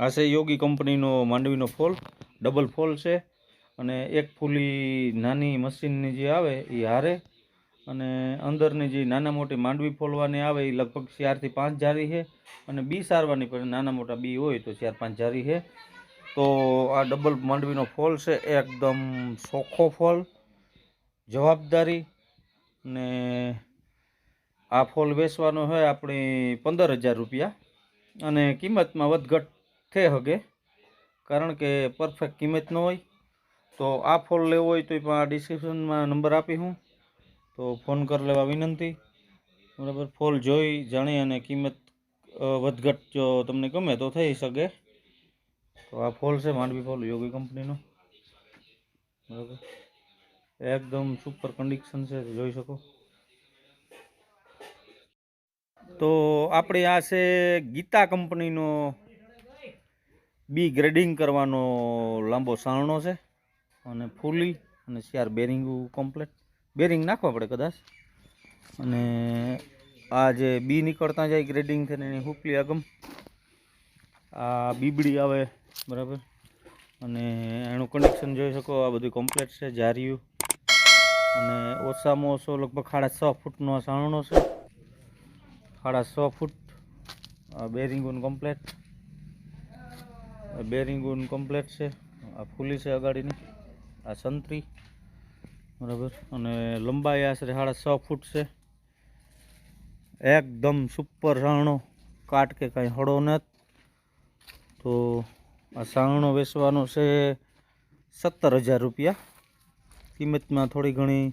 આ છે યોગી કંપનીનો માંડવીનો ફોલ, ડબલ ફોલ છે. અને એક ફૂલી નાની મશીનની જે આવે એ હારે. અને અંદરની જે નાના મોટી માંડવી ફોલવાની આવે એ લગભગ ચારથી પાંચ જારી છે. અને બી સારવાની પણ નાના મોટા બી હોય તો ચાર પાંચ જારી છે. તો આ ડબલ માંડવીનો ફોલ છે, એકદમ ચોખ્ખો ફોલ, જવાબદારી ને આ ફોલ વેચવાનો હોય આપણી પંદર હજાર રૂપિયા. અને કિંમતમાં વધઘટ થઈ શકે કારણ કે પરફેક્ટ કિંમત ન હોય. તો આ ફોન લેવો હોય તો પણ આ ડિસ્ક્રિપ્શનમાં નંબર આપી હું. તો ફોન કરી લેવા વિનંતી. બરાબર, ફોલ જોઈ, જાણી અને કિંમત વધઘટ જો તમને ગમે તો થઈ શકે. તો આ ફોલ છે, માંડવી ફોલ, યોગી કંપનીનો. બરાબર. એકદમ સુપર કન્ડિશન છે, જોઈ શકો. તો આપણે આ છે ગીતા કંપનીનો બી ગ્રેડિંગ કરવાનો લાંબો સાણો છે અને ફૂલી અને ચાર બેરિંગ કમ્પ્લેટ બેરિંગ નાખવા પડે કદાચ. અને આ જે બી નીકળતા જાય ગ્રેડિંગ થઈને એની હુકલી આગમ. આ બીબડી આવે, બરાબર? અને એનું કન્ડિશન જોઈ શકો, આ બધું કમ્પ્લેટ છે, જારિયું. અને ઓછામાં ઓછો લગભગ સાડા છ ફૂટનો આ સાણનો છે. સાડા છ ફૂટ બેરિંગુન કમ્પ્લેટ બેરિંગુન કમ્પ્લેટ છે. આ ફૂલી છે અગાડીની. આ સંતરી. બરાબર. અને લંબાઈ આશરે સાડા છ ફૂટ છે. એકદમ સુપર સાણો કાટ કે કાંઈ હળો નથી. તો આ સાણો વેચવાનો છે સત્તર હજાર રૂપિયા. કિંમતમાં થોડી ઘણી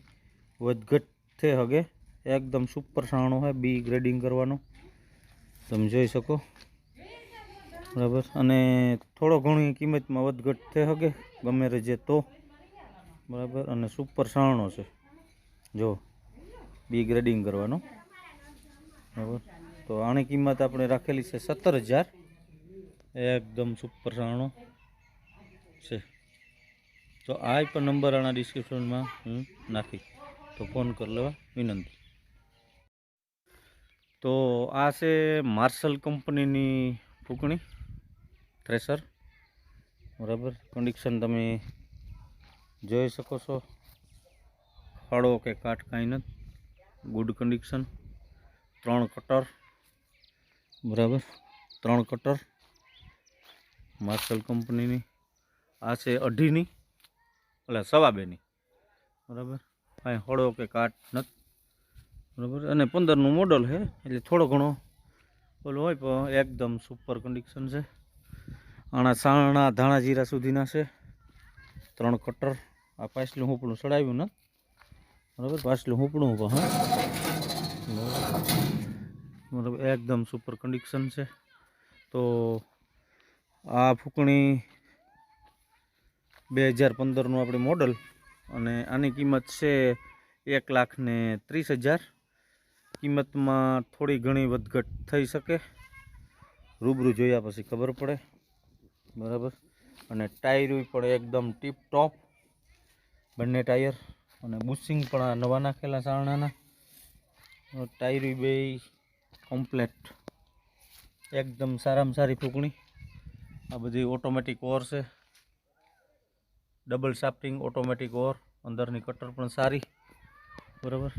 વધઘટ થઈ હગે. એકદમ સુપર સાણો છે બી ગ્રેડિંગ કરવાનો. તમે જોઈ શકો. બરાબર. અને થોડો ઘણી કિંમતમાં વધઘટ થઈ શકે, ગમે રજે તો. બરાબર. અને સુપર સાણો છે. જો, બી ગ્રેડિંગ કરવાનો. બરાબર. તો આની કિંમત આપણે રાખેલી છે સત્તર હજાર. એકદમ સુપર સાણો છે. તો આ પણ નંબર આના ડિસ્ક્રિપ્શનમાં હું નાખી. તો ફોન કરી લેવા. વિનંતી. તો આ છે માર્શલ કંપનીની ફૂંકણી. થ્રેસર બરાબર? કન્ડિશન તમે જોઈ શકો છો. ફાળો કે કાટ કાંઈ નથી. ગુડ કન્ડિશન ત્રણ કટર બરાબર? ત્રણ કટર માર્શલ કંપનીની આ છે અઢીની. એટલે સવા બેની બરાબર? કાંઈ હળો કે કાટ નથી. બરાબર? અને પંદરનું મોડલ છે. એટલે થોડો ઘણો ઓલું હોય પણ એકદમ સુપર કન્ડિશન છે. આણા સાણા ધાણા જીરા સુધીના છે. ત્રણ કટર. આ પાછલું હુંપડું ચડાવ્યું ને? બરાબર? પાછલું હુંપડું પણ હા. બરાબર એકદમ સુપર કન્ડિશન છે. તો આ ફૂંકણી બે હજાર પંદરનું આપણે મોડલ અને આની કિંમત છે એક લાખ ને ત્રીસ હજાર. કિંમતમાં થોડી ઘણી વધઘટ થઈ શકે. રૂબરૂ જોયા પછી ખબર પડે. બરાબર? અને ટાયર પણ એકદમ ટીપ ટોપ બંને ટાયર. અને બુશિંગ પણ આ નવા નાખેલા સારણાના. ટાયર બે કમ્પ્લેટ એકદમ સારામાં સારી ફૂંકણી. આ બધી ઓટોમેટિક ઓર છે. ડબલ શાફ્ટિંગ ઓટોમેટિક ઓર. અંદરની કટર પણ સારી. બરાબર?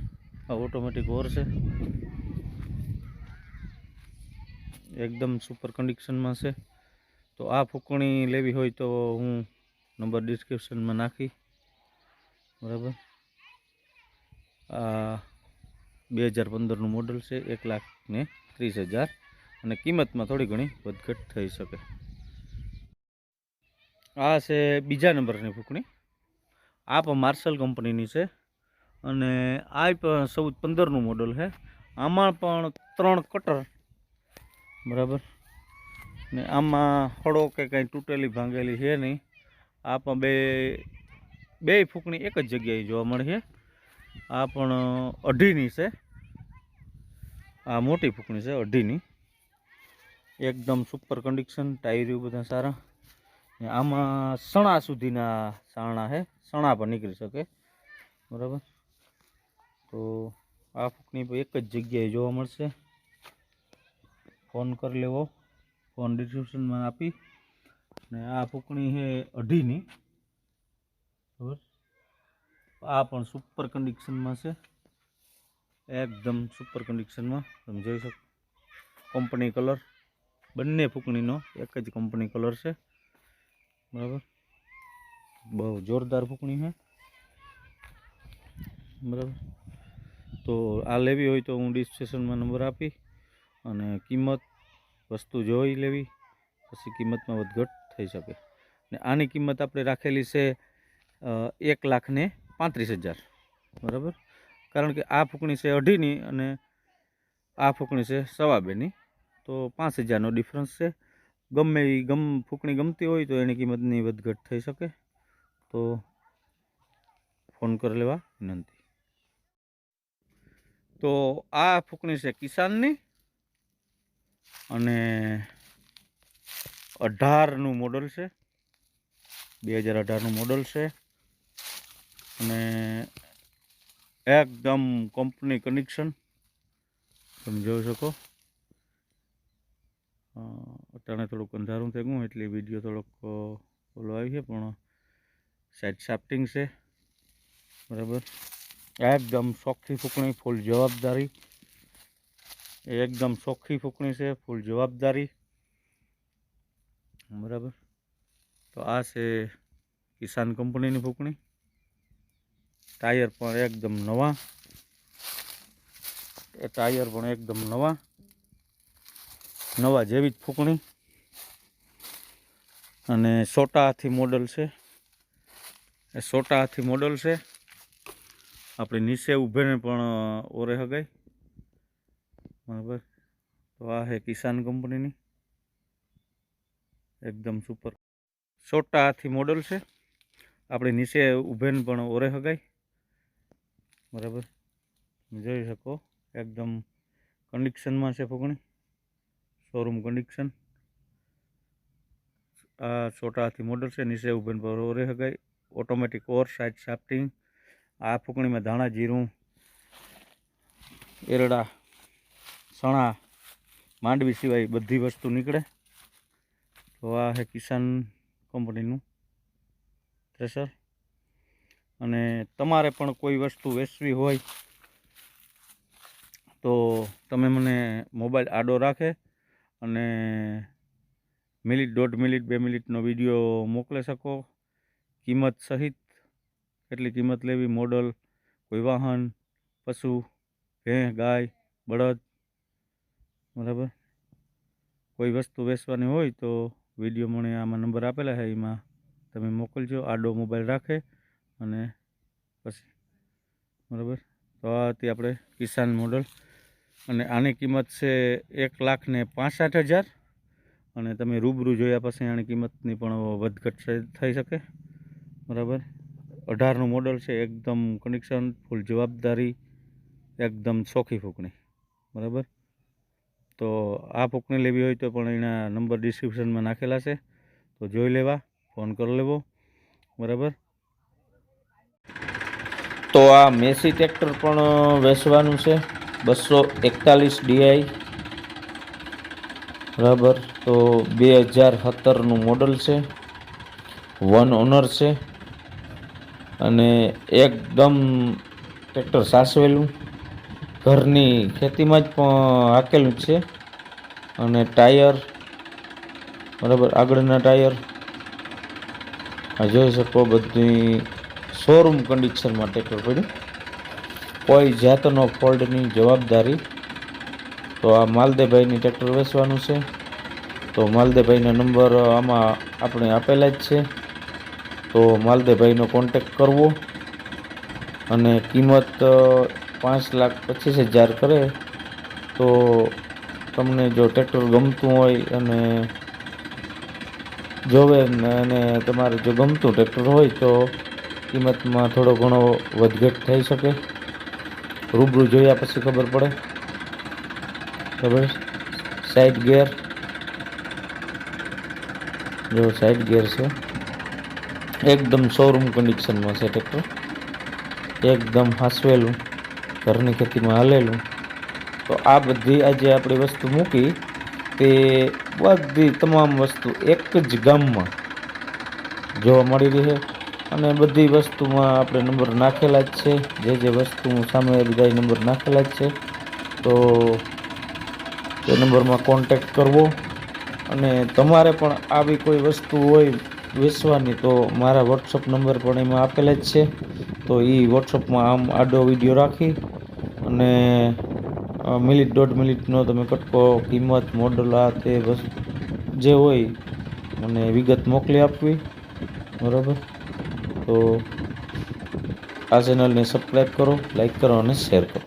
આ ઓટોમેટિક ઓર છે. એકદમ સુપર કન્ડિશનમાં છે. તો આ ફૂંકણી લેવી હોય તો હું નંબર ડિસ્ક્રિપ્શનમાં નાખી. બરાબર? આ બે હજાર પંદરનું મોડલ છે, એક લાખ ને ત્રીસ હજાર. અને કિંમતમાં થોડી ઘણી વધઘટ થઈ શકે. આ છે બીજા નંબરની ફૂંકણી. આ પણ માર્શલ કંપનીની છે. અને આ પણ ચૌદ પંદરનું મોડલ છે. આમાં પણ ત્રણ કટર બરાબર? ને આમાં હળો કે કાંઈ તૂટેલી ભાંગેલી છે નહીં. આ પણ બે બે ફૂંકણી એક જ જગ્યાએ જોવા મળે છે. આ પણ અઢીની છે. આ મોટી ફૂંકણી છે, અઢીની. એકદમ સુપર કન્ડિશન ટાયરો બધા સારા. ને આમાં સણા સુધીના સાણા છે. સણા પણ નીકળી શકે. બરાબર? તો આ ફૂંકણી એક જ જગ્યાએ જોવા મળશે. ફોન કરી લેવો. ફોન ડિસ્ક્રિપ્શનમાં આપી ને આ ફૂકણી છે અઢીની. બરાબર આ પણ સુપર કન્ડિશનમાં છે. એકદમ સુપર કન્ડિશનમાં તમે જોઈ શકો. કંપની કલર બંને ફૂકણીનો એક જ કંપની કલર છે. બરાબર? બહુ જોરદાર ફૂકણી છે. બરાબર? તો આ લેવી હોય તો હું ડિસ્ક્રિપ્શનમાં નંબર આપી અને કિંમત વસ્તુ જોઈ લેવી, પછી કિંમતમાં વધઘટ થઈ શકે. ને આની કિંમત આપણે રાખેલી છે એક લાખને પાંત્રીસ હજાર. બરાબર? કારણ કે આ ફૂકણી છે અઢીની અને આ ફૂકણી છે સવા બેની તો પાંચ હજારનો ડિફરન્સ છે. ગમે એ ગમ, ફૂકણી ગમતી હોય તો એની કિંમતની વધઘટ થઈ શકે. તો ફોન કરી લેવા વિનંતી. તો આ ફૂકણી છે કિસાનની. અને અઢારનું મોડલ છે. બે હજાર અઢારનું મોડલ છે. અને એકદમ કંપની કનેક્શન તમે જોઈ શકો. અત્યારે થોડુંક અંધારું થઈ ગયું, એટલે વીડિયો થોડોક ઓલો આવી છે, પણ સાઈડ શાફ્ટિંગ છે. બરાબર. એકદમ શોખથી ફૂકણી ફૂલ જવાબદારી. એકદમ ચોખ્ખી ફૂકણી છે, ફૂલ જવાબદારી. બરાબર. તો આ છે કિસાન કંપનીની ફૂકણી. ટાયર પણ એકદમ નવા. એ ટાયર પણ એકદમ નવા. નવા જેવી જ ફૂંકણી. અને સોટા હાથી મોડલ છે. એ સોટા હાથી મોડલ છે. આપણે નીચે ઊભેને પણ ઓરે હગાય. બરાબર? તો આ છે કિસાન કંપનીની. એકદમ સુપર સોટા હાથી મોડલ છે. આપણે નીચે ઉભેન પણ ઓરે હગાઈ બરાબર? તમે જોઈ શકો, એકદમ કન્ડિશનમાં છે ફૂગણી. શોરૂમ કન્ડિશન આ છોટા હાથી મોડલ છે, નીચે ઉભેન પર ઓરે હગાઈ ઓટોમેટિક ઓર સાઇડ શાફ્ટિંગ આ ફૂકણીમાં ધાણા જીરું, એરડા ચણા માંડવી સિવાય બધી વસ્તુ નીકળે. તો આ છે કિસાન કંપનીનું થ્રેસર. અને તમારે પણ કોઈ વસ્તુ વેચવી હોય તો તમે મને મોબાઈલ આડો રાખે અને મિનિટ દોઢ મિનિટ બે મિનિટનો વીડિયો મોકલી શકો. કિંમત સહિત કેટલી કિંમત લેવી, મોડલ, કોઈ વાહન, પશુ ભેં ગાય, બળદ બરાબર? કોઈ વસ્તુ વેચવાની હોય તો વીડિયો મને આમાં નંબર આપેલા છે, એમાં તમે મોકલજો. આડો મોબાઈલ રાખે અને પછી, બરાબર? તો આ હતી આપણે કિસાન મોડલ. અને આની કિંમત છે એક લાખ ને પાંસઠ હજાર. અને તમે રૂબરૂ જોયા પછી આની કિંમતની પણ વધઘટ થઈ શકે. બરાબર? અઢારનું મોડલ છે, એકદમ કનેક્શન ફૂલ જવાબદારી, એકદમ ચોખ્ખી ફૂકણી. બરાબર? તો આ ફૂકણી લેવી હોય તો પણ એના નંબર ડિસ્ક્રિપ્શનમાં નાખેલા છે. તો જોઈ લેવા, ફોન કરી લેવો. બરાબર? તો આ મેસી ટ્રેક્ટર પણ વેચવાનું છે. બસો એકતાલીસ ડીઆઈ બરાબર? તો બે હજાર સત્તરનું મોડલ છે. વન ઓનર છે. અને એકદમ ટ્રેક્ટર સાસવેલું ઘરની ખેતીમાં જ જ છે. અને ટાયર, બરાબર આગળના ટાયર. આ જોઈ શકો બધી શોરૂમ કન્ડિશનમાં ટ્રેક્ટર પડ્યું. કોઈ જાતનો ફોલ્ટની જવાબદારી. તો આ માલદેભાઈની ટ્રેક્ટર વેચવાનું છે. તો માલદેભાઈના નંબર આમાં આપણે આપેલા જ છે. તો માલદેભાઈનો કોન્ટેક કરવો. અને કિંમત પાંચ લાખ પચીસ હજાર કરે, તો તમને જો ટ્રેક્ટર ગમતું હોય અને જોવે અને તમારે જો ગમતું ટ્રેક્ટર હોય તો કિંમતમાં થોડો ઘણો વધઘટ થઈ શકે. રૂબરૂ જોયા પછી ખબર પડે. ખબર? સાઈડ ગેર જો સાઈડ ગેર છે. એકદમ શોરૂમ કન્ડિશનમાં છે ટ્રેક્ટર એકદમ હાસવેલું. ઘરની ખેતીમાં હાલેલું. તો આ બધી આજે આપણી વસ્તુ મૂકી તે બધી તમામ વસ્તુ એક જ ગામમાં જોવા મળી રહે અને બધી વસ્તુમાં આપણે નંબર નાખેલા જ છે. જે જે વસ્તુ સામે બધા નંબર નાખેલા જ છે. તો તે નંબરમાં કોન્ટેક્ટ કરવો. અને તમારે પણ આવી કોઈ વસ્તુ હોય વેચવાની તો મારા વોટ્સઅપ નંબર પણ એમાં આપેલા જ છે. તો એ વોટ્સઅપમાં આમ આડો વીડિયો રાખી અને મિનિટ દોઢ મિનિટનો તમે કટકો, કિંમત, મોડલ, આ તે વસ્તુ જે હોય, મને વિગત મોકલી આપવી. બરાબર? તો આ ચેનલને સબસ્ક્રાઈબ કરો લાઈક કરો અને શેર કરો.